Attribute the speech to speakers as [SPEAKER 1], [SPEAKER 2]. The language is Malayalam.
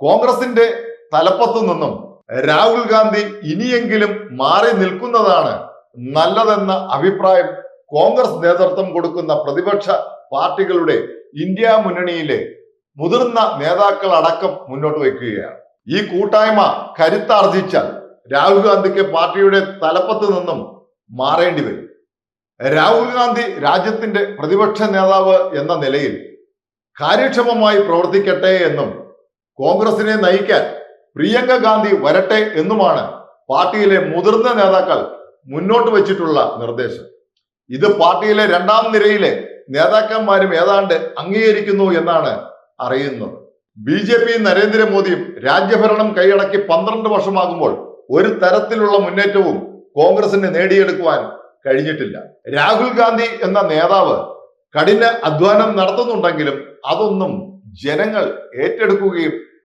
[SPEAKER 1] കോൺഗ്രസിന്റെ തലപ്പത്തു നിന്നും രാഹുൽ ഗാന്ധി ഇനിയെങ്കിലും മാറി നിൽക്കുന്നതാണ് നല്ലതെന്ന അഭിപ്രായം കോൺഗ്രസ് നേതൃത്വം കൊടുക്കുന്ന പ്രതിപക്ഷ പാർട്ടികളുടെ ഇന്ത്യ മുന്നണിയിലെ മുതിർന്ന നേതാക്കൾ അടക്കം മുന്നോട്ട് വയ്ക്കുകയാണ്. ഈ കൂട്ടായ്മ കരുത്താർജിച്ചാൽ രാഹുൽ ഗാന്ധിക്ക് പാർട്ടിയുടെ തലപ്പത്ത് നിന്നും മാറേണ്ടി വരും. രാഹുൽ ഗാന്ധി രാജ്യത്തിന്റെ പ്രതിപക്ഷ നേതാവ് എന്ന നിലയിൽ കാര്യക്ഷമമായി പ്രവർത്തിക്കട്ടെ എന്നും കോൺഗ്രസിനെ നയിക്കാൻ പ്രിയങ്ക ഗാന്ധി വരട്ടെ എന്നുമാണ് പാർട്ടിയിലെ മുതിർന്ന നേതാക്കൾ മുന്നോട്ട് വെച്ചിട്ടുള്ള നിർദ്ദേശം. ഇത് പാർട്ടിയിലെ രണ്ടാം നിരയിലെ നേതാക്കന്മാരും ഏതാണ്ട് അംഗീകരിക്കുന്നു എന്നാണ് അറിയുന്നത്. ബി ജെ പി നരേന്ദ്രമോദിയും രാജ്യഭരണം കൈയടക്കി പന്ത്രണ്ട് വർഷമാകുമ്പോൾ ഒരു തരത്തിലുള്ള മുന്നേറ്റവും കോൺഗ്രസിന് നേടിയെടുക്കുവാൻ കഴിഞ്ഞിട്ടില്ല. രാഹുൽ ഗാന്ധി എന്ന നേതാവ് കഠിന അധ്വാനം നടത്തുന്നുണ്ടെങ്കിലും അതൊന്നും ജനങ്ങൾ ഏറ്റെടുക്കുകയും